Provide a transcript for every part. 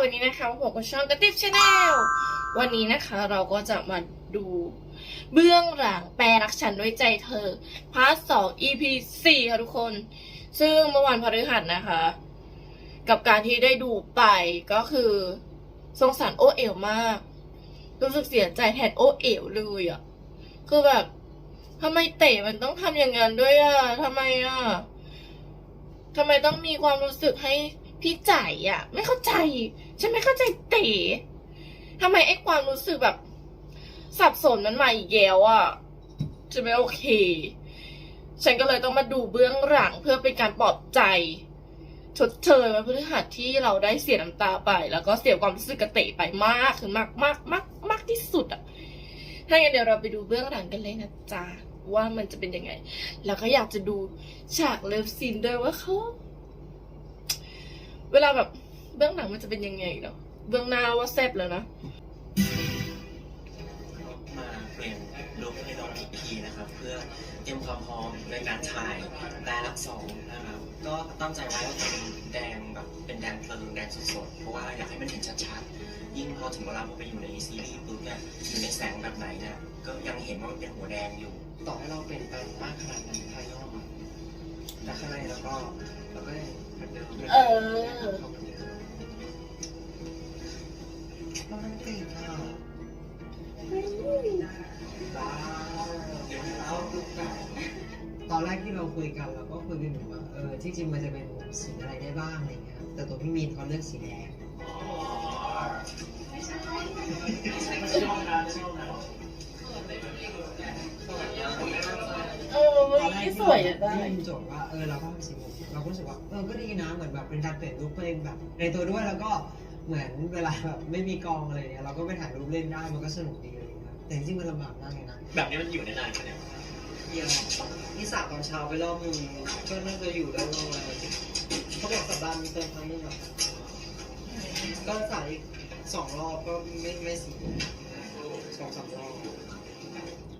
วันนี้นะคะผมก็ช่องกระติบชาแนลวันนี้นะคะเราก็จะมาดูเบื้องหลังแปลรักฉันด้วยใจเธอ พาร์ทสอง EP สี่ค่ะทุกคน ซึ่งเมื่อวันพฤหัสนะคะ กับการที่ได้ดูไปก็คือสงสารโอเอ๋วมาก รู้สึกเสียใจแทนโอเอ๋วเลยอะ่ะ คือแบบทำไมเต๋มันต้องทำอย่างนั้นด้วยอะ่ะทำไมอะทำไมต้องมีความรู้สึกให้ พี่ใจอะ ไม่เข้าใจ ฉันไม่เข้าใจเต๋ทำไมไอ้ความรู้สึกแบบ สับสนมันมาอีกแล้วอะจะไม่โอเค ฉันก็เลยต้องมาดูเบื้องหลังเพื่อเป็นการปลอบใจชดเชยวันพฤหัสที่เราได้เสียน้ำตาไป แล้วก็เสียความรู้สึกกระเตะไปมากคือมากมากมากมากที่สุดอะถ้างั้นเดี๋ยวเราไปดูเบื้องหลังกันเลยนะจ๊ะว่ามันจะเป็นยังไง แล้วก็อยากจะดูฉากเลิฟซีนด้วยว่าเขา เวลาแบบเบื้องหลังมันจะเป็นยังไงเนาะเบื้องหน้าว่าแซ่บแล้วนะมาเปลี่ยนลุคให้น้องอีกทีนะครับ เพื่อเตรียมความพร้อมในการถ่ายแปลรักสองนะครับ ก็ตั้งใจไว้ว่าเป็นแดงแบบเป็นแดงเพลิงแดงสดๆเพราะว่าอยากให้มันเห็นชัดๆยิ่งพอถึงเวลาพอไปอยู่ในซีรีส์ปุ๊บเนี่ยอยู่ในแสงแบบไหนเนี่ยก็ยังเห็นว่ามันเป็นหัวแดงอยู่ ต่อให้เราเปลี่ยนแปลงมากขนาดนั้นภายนอก อะแต่ข้างในเราก็เราก็ยังเหมือนเดิมเออมันมันติดอะว้าวเดี๋ยวเราดูกันตอนแรกที่เราคุยกันเราก็คุยกันอยู่ว่าเออที่จริงมันจะเป็นสีอะไรได้บ้างอะไรเงี้ยครับแต่ตัวพี่มีนเขาเลือกสีแดงเอ อวันนี้สวยอะได้ ได้ยินโจทย์ว่าเออเราก็เป็นสีม่วงเราก็รู้สึกว่าเออก็ดีนะเหมือนแบบเป็นการเปลี่ยนรูปตัวเองแบบ ในตัวด้วยแล้วก็เหมือนเวลาแบบไม่มีกองอะไรเนี่ยเราก็ไปถ่ายรูปเล่นได้มันก็สนุกดีอะไรอย่างเลยครับแต่จริงๆมันลำบากมากเลยนะแบบนี้มันอยู่ได้นานแค่ไหนเยี่ยมนี่สระตอนเช้าไปรอบนึงก็น่าจะอยู่ได้ประมาณเขาบอกสัปดาห์มีเติมครั้งนึงอะก็สระอีกสองรอบก็ไม่ไม่สี่สองสามรอบ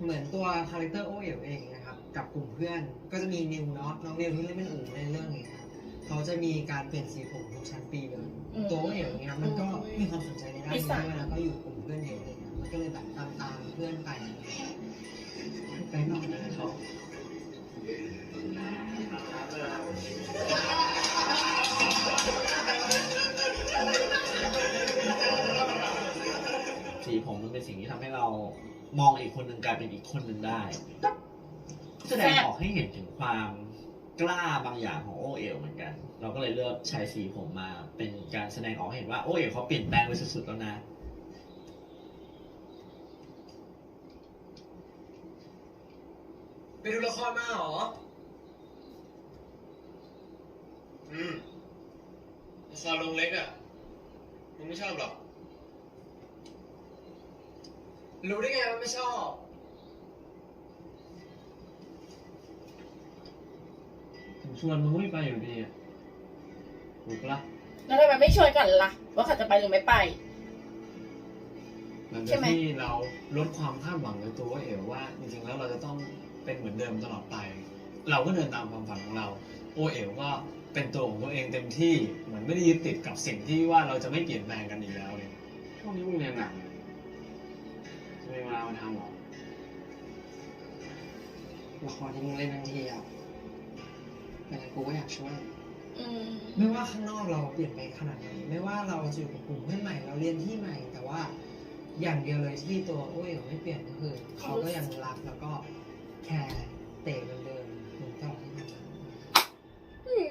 เหมือนตัวคาแรคเตอร์โอเอ๋วเองนะ กับกลุ่มเพื่อน ก็จะมีนิวเนาะน้องนิวที่เล่นเป็นอู๋ในเรื่องนี้ครับเขาจะมีการเปลี่ยนสีผมทุกชั้นปีเลยอืม ตัวโอเอ๋วเนี่ยมันก็มีความสนใจในด้านนินี้สัยด้วยแล้วก็อยู่กลุ่มเพื่อนเยอะเลยนะมันก็เลยแบบตามตามๆเพื่อนไปไปนอกเลยเขาสีผมมันเป็นสิ่งที่ทำให้เรามองอีกคนหนึ่งกลายเป็นอีกคนหนึ่งได้ แสดงออกให้เห็นถึงความกล้าบางอย่างของโอเอลเหมือนกัน เราก็เลยเลือกใช้สีผมมาเป็นการแสดงออกให้เห็นว่าโอเอลเขาเปลี่ยนแปลงไปสุดๆแล้วนะ ไปดูละครมาเหรอ อืมละครลงเล็กอะมึงไม่ชอบหรอก รู้ได้ไงว่าไม่ชอบ วนมึงก็ไม่ไปอยู่ดีอะถูกปะล่ะแล้วทำไมไม่ชวนกันล่ะ ว่าเขาจะไปหรือไม่ไป หลังใช่จากไหม ที่เราลดความคาดหวังในตัวโอเอลว่าจริงๆแล้วเราจะต้องเป็นเหมือนเดิมตลอดไป เราก็เดินตามความฝันของเรา โอเอลก็เป็นตัวของตัวเองเต็มที่เหมือนไม่ได้ยึดติดกับสิ่งที่ว่าเราจะไม่เปลี่ยนแปลงกันอีกแล้วเลยช่วงนี้มึงเรียนหนักจะมีเวลามาทำเหรอละครที่มึงเล่นทันทีอะยังไง กูก็อยากช่วย อืมไม่ว่าข้างนอกเราเปลี่ยนไปขนาดไหนไม่ว่าเราจะอยู่กับกลุ่มเพื่อนใหม่ เราเรียนที่ใหม่ แต่ว่าอย่างเดียวเลยที่ตัวโอ้ยไม่เปลี่ยนก็คือเขาก็ยังรักแล้วก็แคร์เตะเหมือนเดิมเหมือนตลอดที่ผ่านมาอืม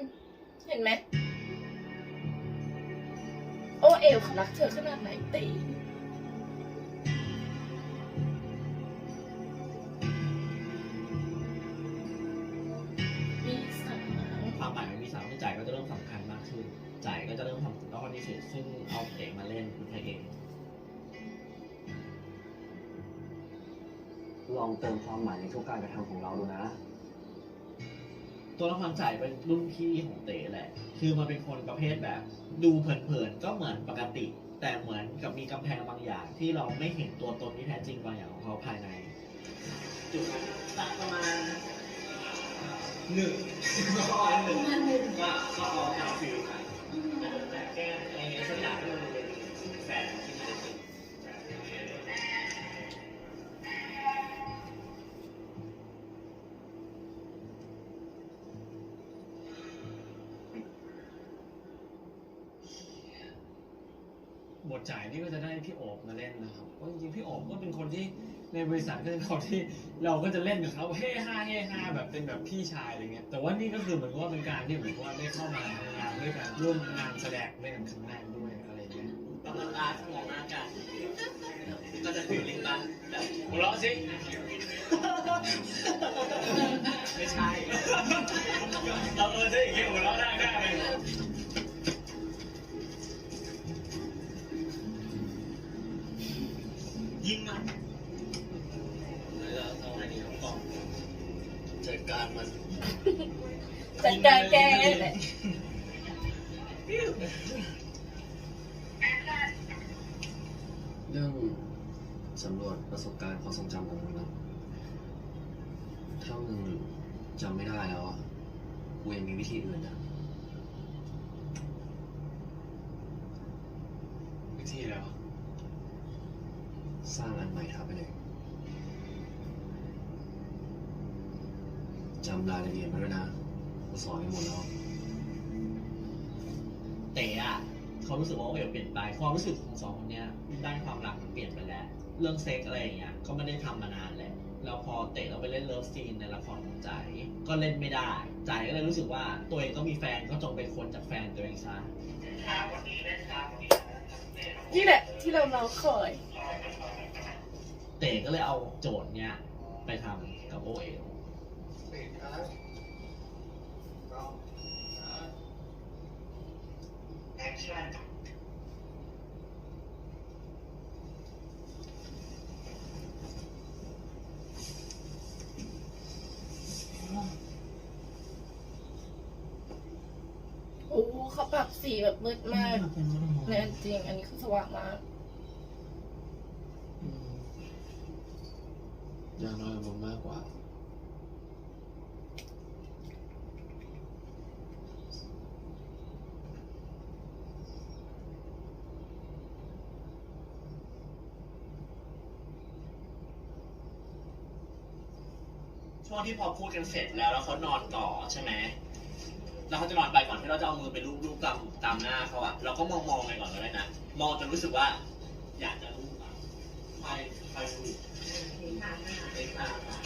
เห็นไหม โอเอลเขารักเธอขนาดไหนตี ซึ่งเอาเอกมาเล่นเป็นพระเอกลองเติมความหมายในทุกการกระทำของเราดูนะ ตัวละครจ่ายเป็นรุ่นพี่ของเต๋แหละ คือมันเป็นคนประเภทแบบ ดูเผินๆก็เหมือนปกติ แต่เหมือนกับมีกำแพงบางอย่าง ที่เราไม่เห็นตัวตนที่แท้จริงบางอย่างของเขาภายใน จุดตั้งประมาณหนึ่งก็หนึ่งก็ก็เอาแถวฟิวกันแต่แก้อะไรสักอย่างที่มันเบทจ่ายนี่ก็จะได้พี่โอบมาเล่นนะครับเพราะจริงๆพี่โอบก็เป็นคนที่ในบริษัทก็เป็นคนที่เราก็จะเล่นกับเขาเฮ้ฮาเฮฮาแบบเป็นแบบพี่ชายอะไรเงี้ยแต่ว่านี่ก็คือเหมือนกับว่าเป็นการที่เหมือนกับว่าได้เข้ามาทำงานด้วยกันร่วมงานแสดงด้วยกันครั้งแรกด้วยอะไรเงี้ยประมาณตาสมองหน้ากันก็จะฟิลลิ่งบ้างแบบหัวเราะสิไม่ใช่เราเออได้อย่างเงี้ยหัวเราะได้ได้เลย การมันจัดการแกเลยเรื่องสำรวจประสบการณ์ความทรงจำของมึงนะถ้ามึงจำไม่ได้แล้วอะกูยังมีวิธีอื่นนะวิธีแล้ว สร้างอันใหม่ทับไปเลยำรายละเอียดมาด้วยนะกูสอนไปหมดแล้วเต๋อะเขารู้สึกว่าโอเอ๋เปลี่ยนไปความรู้สึกของสองคนเนี้ยด้านความรักมันเปลี่ยนไปแล้ว เรื่องเซ็กอะไรอย่างเงี้ยก็ไม่ได้ทำมานานแล้วแล้วพอเต๋เราไปเล่นเลิฟซีนในละครของใจายก็เล่นไม่ได้ใจายก็เลยรู้สึกว่าตัวเองก็มีแฟนก็จงเป็นคนจากแฟนตัวเองซะ นี่แหละที่เราเราคอยเต๋ก็เลยเอาโจทย์เนี้ยไปทำกับโอเอ๋ โอ้เขาปรับสีแบบมืดมากในอันจริง อันนี้คือสว่างมาก อย่างน้อยมึงมากกว่า ช่วงที่พอพูดกันเสร็จแล้วแล้วเขานอนต่อใช่ไหมแล้วเขาจะนอนไปก่อนที่เราจะเอามือไปลูบๆตามตามหน้าเขาอะเราก็มองมองๆไปก่อนก็ได้นะมองจนรู้สึกว่า อยากจะลูบอะไปไปลูบเอ็กซ์อาร์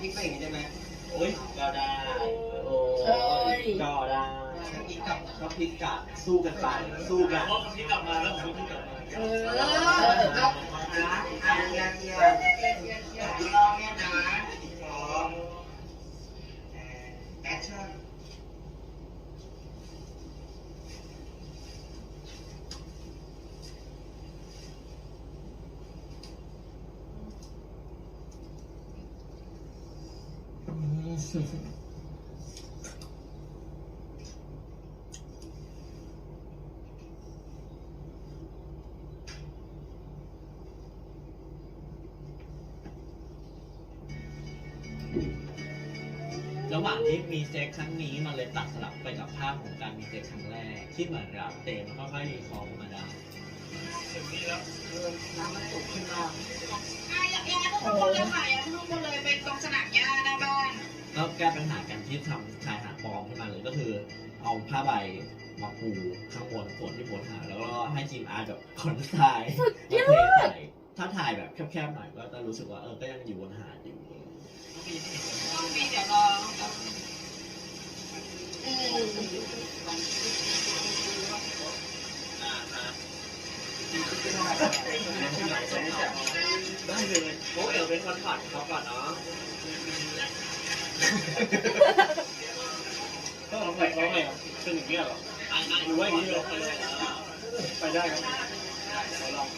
พริกไปอย่างนี้ได้ไหมโอ้ยก็ได้โอ้เอ้ยก็ได้พริกกับก็พลิกกัดสู้กันไปสู้กันเพราะพี่กลับมาแล้วผมพี่กลับมาเออเอา ระหว่างที่มีเซ็กครั้งนี้มันเลยตัดสลับไปกับภาพของการมีเซ็กครั้งแรก ที่เหมือนกับเตมค่อยๆรีคอร์มาได้ถึงนี่แล้วน้ำมันสุกขึ้น ที่ทำชายหาดปลอมขึ้นมาเลยก็คือเอาผ้าใบมาปูข้างบนส่วนที่บนหาดแล้วก็ให้จีมอาร์ตแบบขนทรายมาเทใส่ถ้าถ่ายแบบแคบๆหน่อยก็จะรู้สึกว่าเออก็ยังอยู่บนหาดอยู่ต้องมีเดี๋ยวรออืมอ่าฮะได้เลยโอ้เอ๋เป็นคนถอดเขาก่อนเนาะ ก็ร้องไงร้องไงอะเป็นอย่างนี้เหรอหรือว่าอย่างนี้เหรอไปได้ครับขอลอง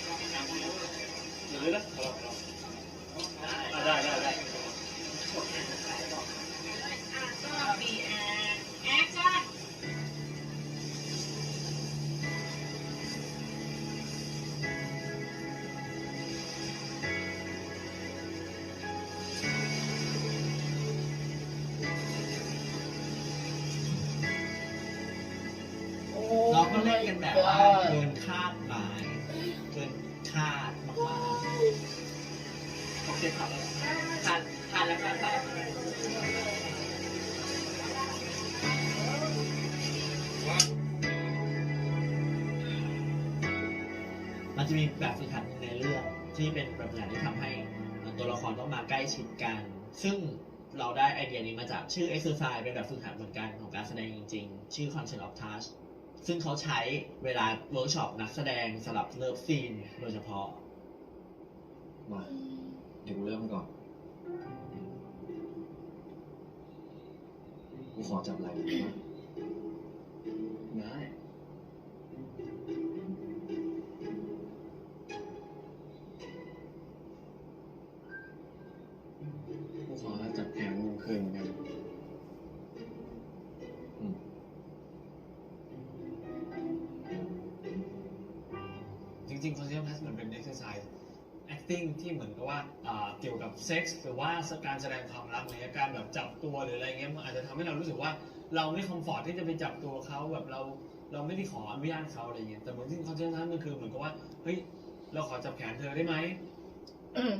หรือนะขอลองขอลองอะได้ได้ได้ก็ มันจะมีแบบฝึกหัดในเรื่องที่เป็นแบบฝึกหัดที่ทำให้ตัวละครต้องมาใกล้ชิดกัน ซึ่งเราได้ไอเดียนี้มาจากชื่อ exercise เป็นแบบฝึกหัดเหมือนกันของการแสดงจริงๆ ชื่อ concept of touch ซึ่งเขาใช้เวลาเวิร์กช็อปนักแสดงสำหรับเลิฟซีนโดยเฉพาะมาเดี๋ยวกูเริ่มก่อน กูขอจับไหล่มึงได้ปะได้กูขอจับแขนมึงคืนเห acting ที่เหมือนกับว่าอ่าเกี่ยวกับเซ็กส์หรือว่าการแสดงความรักอะไรเงี้ยการแบบจับตัวหรืออะไรเงี้ยมันอาจจะทำให้เรารู้สึกว่าเราไม่คอมฟอร์ทที่จะไปจับตัวเขาแบบเราเราไม่ได้ขออนุญาตเขาอะไรเงี้ยแต่เหมือนที่ concept test มันคือเหมือนกับว่าเฮ้ยเราขอจับแขนเธอได้ไหมอืม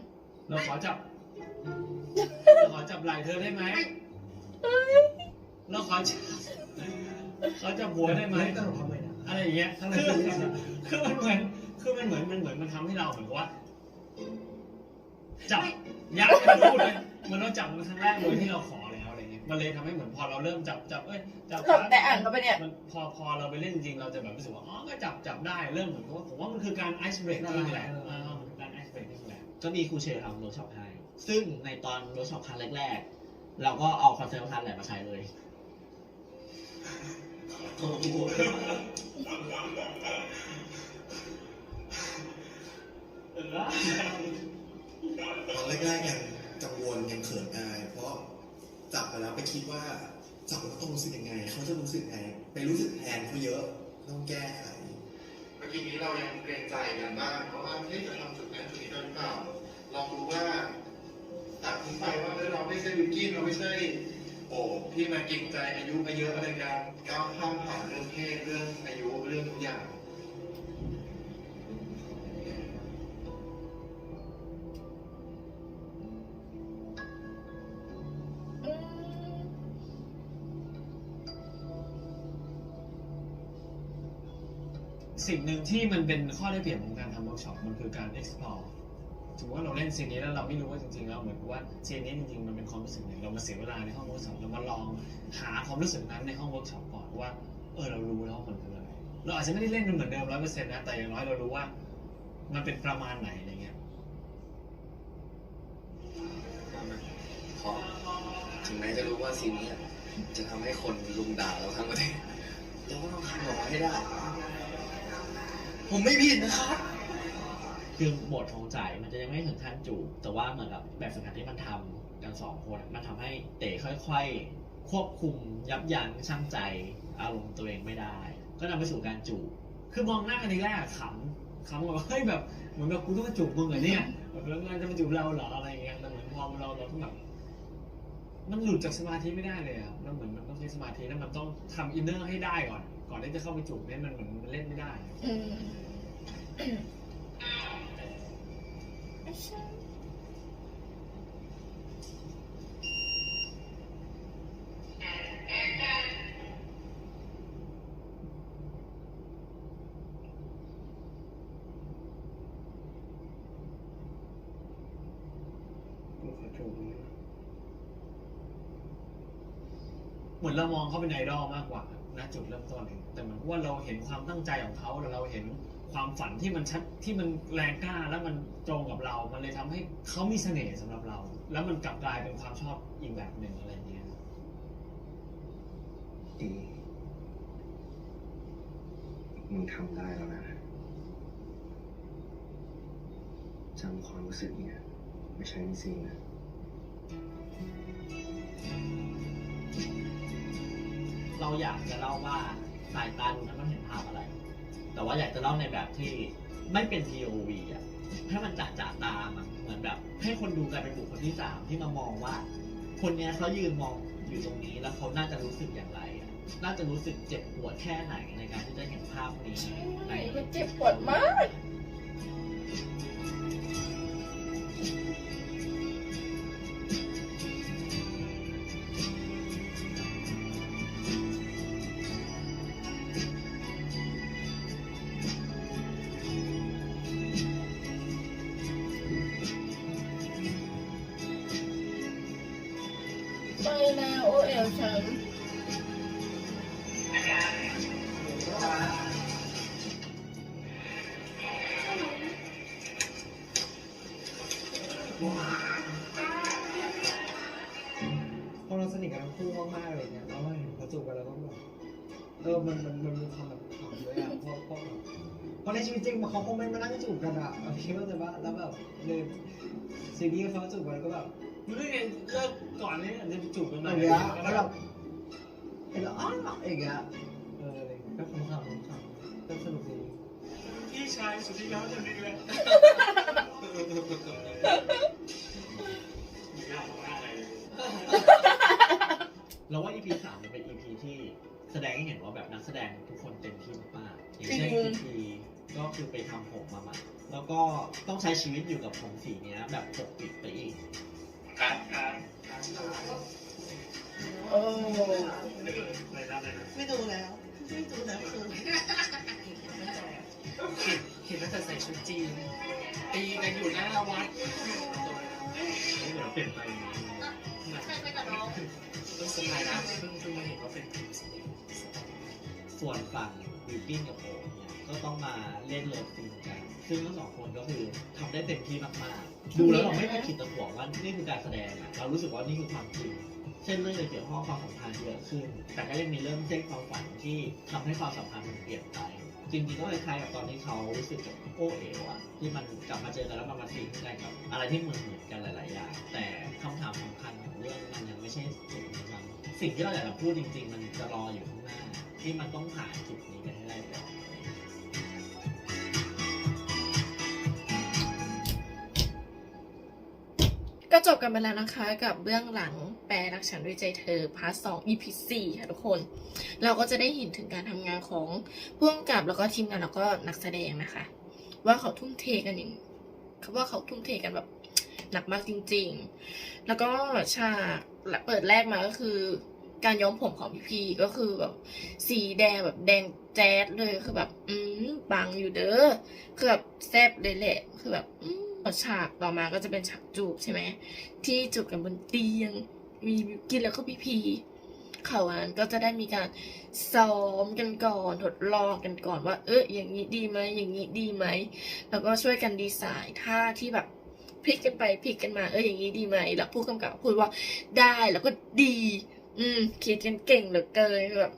เราขอจับเราขอจับไหล่เธอได้ไหมเราขอจับขอจับหัวได้ไหมตลกทำไมนะ อะไรอย่างเงี้ยคือคือมันเหมือน คือมันเหมือน มันเหมือน มันทำให้เราเหมือนกับว่า จับยัดกันพูดเลยเหมือนเราจับมันครั้งแรกโดยที่เราขอแล้วอะไรเงี้ยมันเลยทำให้เหมือนพอเราเริ่มจับจับเอ้ยจับหลับแต่อ่านเข้าไปเนี่ย มันพอพอเราไปเล่นจริงเราจะแบบรู้สึกว่าอ๋อก็จับจับได้เริ่มเหมือนกับว่าผมว่ามันคือการไอซ์เบรกนี่แหละอ่ามันคือการไอซ์เบรกนี่แหละก็มีครูเชลทำเวิร์กช็อปให้ซึ่งในตอนเวิร์กช็อปครั้งแรกๆเราก็เอาคอนเซ็ปต์ทันแหละมาใช้เลย ตอนแรกๆยังกังวลยังเขินอาย เพราะจับไปแล้วไปคิดว่าจับแล้วต้องรู้สึกยังไง เขาจะรู้สึกไง ไปรู้สึกแทนเขาเยอะต้องแก้ไขเมื่อกี้นี้เรายังเกรงใจกันบ้างเพราะว่าเฮ้ยจะทำจุดนั้นจุดนี้ได้หรือเปล่าลองดูว่าตัดทิ้งไปว่าเออเราไม่ใช่วิกกี้เราไม่ใช่โอ้ที่มาเกรงใจอายุมาเยอะอะไรกันก้าวข้ามผ่านเรื่องเพศเรื่องอายุเรื่องทุกอย่าง สิ่งหนึ่งที่มันเป็นข้อได้เปรียบของการทำเวิร์กช็อปมันคือการ explore ถือว่าเราเล่นซีนนี้แล้วเราไม่รู้ว่าจริงๆแล้วเหมือนว่าซีนนี้จริงๆมันเป็นความรู้สึกหนึ่งเรามาเสียเวลาในห้องเวิร์กช็อปเรามาลองหาความรู้สึกนั้นในห้องเวิร์กช็อปก่อนว่าเออเรารู้แล้วมันคืออะไรเราอาจจะไม่ได้เล่นมันเหมือนเดิมร้อยเปอร์เซ็นต์นะแต่อย่างน้อยเรารู้ว่า มันเป็นประมาณไหนอะไรเงี้ยถึงแม้จะรู้ว่าซีนนี้จะทำให้คนลุมด่าเราทั้งประเทศเราก็ต้องทำออกมาให้ได้ ผมไม่ผิดนะครับ คือบทของจ่ายมันจะยังไม่ถึงขั้นจูบแต่ว่าเหมือนกับแบบฝึกหัดที่มันทำกันสองคนมันทำให้เต๋ค่อยๆ ควบคุมยับยั้งชั่งใจอารมณ์ตัวเองไม่ได้ ก็นำไปสู่การจูบคือมองหน้ากันทีแรกอะขำขำแบบเฮ้ยแบบเหมือนแบบกูต้องมาจูบมึงเหรอเนี่ยแบบแล้วมันจะมาจูบเราเหรออะไรเงี้ยแต่เหมือนพอเราเราต้องแบบ มันหลุดจากสมาธิไม่ได้เลยอะมันเหมือนมันต้องใช้สมาธิแล้วมันต้องทำอินเนอร์ให้ได้ก่อน ก่อนที่จะเข้าไปจูบเนี่ยมันเหมือนมันเล่นไม่ได้ อืม เหมือนเรามองเขาเป็นไอดอลมากกว่าณจุดเริ่มต้นเองแต่เหมือนว่าเราเห็นความตั้งใจของเขาเราเห็น ความฝันที่มันชัดที่มันแรงกล้าแล้วมันตรงกับเรา มันเลยทำให้เขามีเสน่ห์สำหรับเรา แล้วมันกลับกลายเป็นความชอบอีกแบบหนึ่งอะไรอย่างเงี้ยดีมึงทำได้แล้วนะจำความรู้สึกเนี่ยไม่ใช่ในซีนนะเราอยากจะเล่าว่าสายตาดูนั้นมันเห็นภาพอะไร แต่ว่าอยากจะเล่าในแบบที่ไม่เป็น POV อะให้มันจ่าจ่าตามอะเหมือนแบบ ให้คนดูกลายเป็นบุคคลที่สามที่มามองว่า คนเนี้ยเขายืนมองอยู่ตรงนี้แล้วเขาน่าจะรู้สึกอย่างไรอะน่าจะรู้สึกเจ็บปวดแค่ไหนในการที่จะเห็นภาพนี้ใน มันเจ็บปวดมาก ไปแล้วโอเอลฉันพอเราสนิทกันทั้งคู่มากๆเลยเนี่ยแล้วเราเห็นเขาจูบกันแล้วก็แบบเออมันมันมันมีความแบบขำเลยอะเพราะเพราะแบบเพราะในชีวิตจริงเขาคงไม่มานั่งจูบกันอะเอาคิดว่าจะว่าแล้วแบบในซีรีส์เขาจูบกันแล้วก็แบบ มึงเลิกเลิกก่อนนี่จะจูบกันอมาย่างเงี้ยแล้วแบบเห็นแล้วอ้าวอย่างเงี้ยเอออะไรอย่างเงี้ยก็คงขำคงขำก็สนุกดีพี่ชายสุดที่แล้วจะดีเลยยากมากเลยเราว่า EP สามมันเป็น EP ที่แสดงให้เห็นว่าแบบนักแสดงทุกคนเต็มที่มากๆอย่างเช่นจริงพีพีก็คือไปทำผมมาใหม่แล้วก็ต้องใช้ชีวิตอยู่กับผมสีเนี้ยแบบปกปิดไปอีกครับครับ โอ้ไม่ได้เลยนะไม่ดูแล้วไม่ดูแล้วคือเห็นตั้งแต่ใส่ชุดจีนตีกันอยู่หน้าวัดไม่เหลือเปลี่ยนไปรู้สึกไรนะเพิ่งเพิ่งมาเห็นว่าเป็นผีสีแดงส่วนฝั่งบิวกิ้นกับโอมเนี่ยก็ต้องมาเล่นเลิฟซีนกัน ซึ่งทั้งสองคนก็คือทำได้เต็มที่มากๆดูแล้วเราไม่ได้คิดตะหวงว่านี่คือการแสดงอะเรารู้สึกว่านี่คือความจริง เช่นเรื่องเกี่ยวข้องความสัมพันธ์เยอะขึ้น แต่ก็ยังมีเรื่องเส้นความฝันที่ทำให้ความสัมพันธ์มันเปลี่ยนไป จริงๆก็คล้ายๆกับตอนที่เขารู้สึกกับโอเอ๋วอะที่มันกลับมาเจอกันแล้วมันมาทิ้งกันกับอะไรที่เหมือนเหมือนๆกันหลายๆอย่างแต่คำถามสำคัญของเรื่องมันยังไม่ใช่จุดนี้มันสิ่งที่เราอยากจะพูดจริง ๆ มันจะรออยู่ข้างหน้าที่มันต้องผ่านจุดนี้ไปให้ได้ก่อน ก็จบกันไปแล้วนะคะกับเบื้องหลังแปลรักฉันด้วยใจเธอพาร์ทสอง EP สี่ค่ะทุกคน เราก็จะได้เห็นถึงการทำงานของผู้กำกับแล้วก็ทีมงานแล้วก็นักแสดงนะคะ ว่าเขาทุ่มเทกันอย่างว่าเขาทุ่มเทกันแบบหนักมากจริง ๆ แล้วก็ฉากเปิดแรกมาก็คือ การย้อมผมของพี่พีก็คือแบบสีแดงแบบแดงแจ๊ดเลยคือแบบ อืมปังอยู่เด้อคือแบบแซบเลยแหละคือแบบ อืม ฉากต่อมาก็จะเป็นฉากจูบใช่ไหมที่จูบกันบนเตียง มีบิวกินแล้วก็พี่พีเขาอันนั้นก็จะได้มีการซ้อมกันก่อนทดลองกันก่อนว่า เอออย่างนี้ดีไหมอย่างนี้ดีไหมแล้วก็ช่วยกันดีไซน์ท่าที่แบบพลิกกันไปพลิกกันมาเอออย่างนี้ดีไหมแล้วผู้กำกับพูดว่าได้แล้วก็ดี อืมคิดกันเก่งเหลือเกินแบบ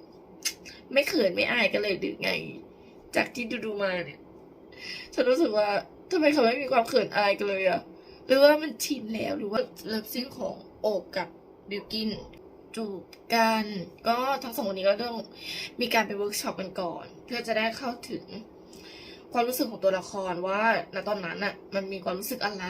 ไม่เขินไม่อายกันเลยหรือไง จากที่ดูดูมาเนี่ยฉันรู้สึกว่า ทำไมเขาไม่มีความเขินอายกันเลยอะหรือว่ามันชินแล้วหรือว่าเลิฟซีนของโอบกับบิวกินจูบกัน ก็ทั้งสองคนนี้ก็ต้องมีการไปเวิร์กช็อปกันก่อน เพื่อจะได้เข้าถึงความรู้สึกของตัวละครว่าณตอนนั้นอะมันมีความรู้สึกอะไร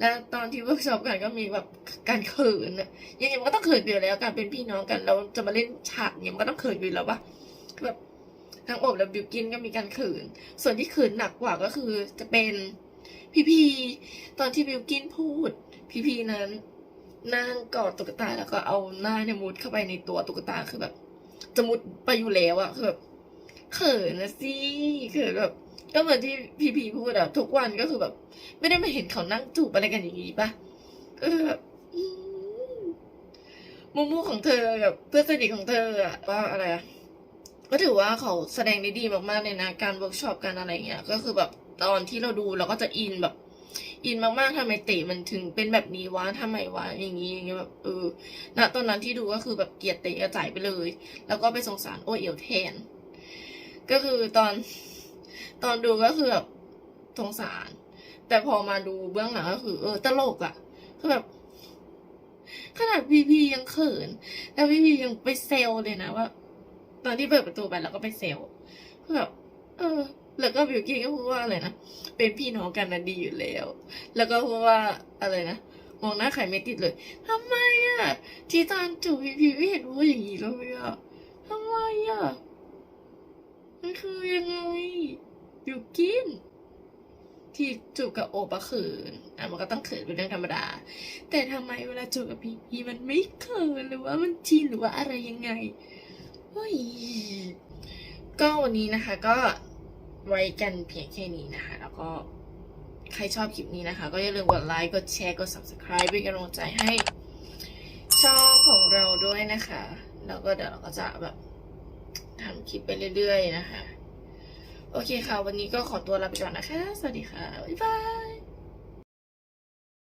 และตอนที่เวิร์กช็อปกันก็มีแบบการเขินอะยังไงมันก็ต้องเขินอยู่แล้วการเป็นพี่น้องกันเราจะมาเล่นฉากเนี่ยมันก็ต้องเขินอยู่แล้วปะแบบ ทั้งโอบและบิวกินก็มีการขินส่วนที่ขินหนักกว่าก็คือจะเป็นพี่พีตอนที่บิวกินพูด พี่พีนั้นนั่งกอดตุ๊กตาแล้วก็เอาหน้าเนี่ยมุดเข้าไปในตัวตุ๊กตาคือแบบ จะมุดไปอยู่แล้วอะคือแบบเขินนะสิเขินแบบก็เหมือนที่พีพีพูดอะทุกวันก็คือแบบ ไม่ได้มาเห็นเขานั่งจูบอะไรกันอย่างนี้ปะก็คือแบบมมุมมูของเธอกับเพื่อนสนิทของเธออะว่าอะไรอะ ก็ถือว่าเขาแสดงได้ดีมากๆเลยนะ การเวิร์กช็อปการอะไรเงี้ย ก็คือแบบตอนที่เราดูเราก็จะอินแบบ อินมากๆทำไมเตะมันถึงเป็นแบบนี้วะทำไมวะอย่างนี้อย่างเงี้ยแบบเออณตอนนั้นที่ดูก็คือแบบเกลียดเตะกระจายไปเลย แล้วก็ไปสงสารโอเอ๋วแทน ก็คือตอนตอนดูก็คือแบบสงสาร แต่พอมาดูเบื้องหลังก็คือ เออ ตลกอะคือแบบขนาดพีพียังเขิน แล้วพีพียังไปเซลเลยนะว่า อนที่เปิดประตูไปแล้วก็ไปเซลคือแบบเออ แล้วก็บิวกิ้นก็พูดว่าอะไรนะเป็นพี่น้องกันนะดีอยู่แล้ว แล้วก็พูดว่าอะไรนะมองหน้าใครไม่ติดเลยทำไมอะที่ตอนจูบพีพีไม่เห็นพูดอย่างนี้เลยอะอะมันคือยังไงบิวกิ้นที่จูบกับโอบะเขินอะมันก็ต้องเขินเป็นเรื่องธรรมดา แต่ทำไมเวลาจูบกับพีพีมันไม่เขินหรือว่ามันชินหรือว่าอะไรยังไง ยก็วันนี้นะคะ ก็ไว้กันเพียงแค่นี้นะคะ แล้วก็ใครชอบคลิปนี้นะคะ ก็อย่าลืมกดไลค์ กดแชร์ กด subscribe เป็นกำลังใจให้ช่องของเราด้วยนะคะ แล้วก็เดี๋ยวเราก็จะแบบทำคลิปไปเรื่อยๆนะคะ โอเคค่ะ วันนี้ก็ขอตัวลาไปก่อนนะคะ สวัสดีค่ะ บ๊ายบาย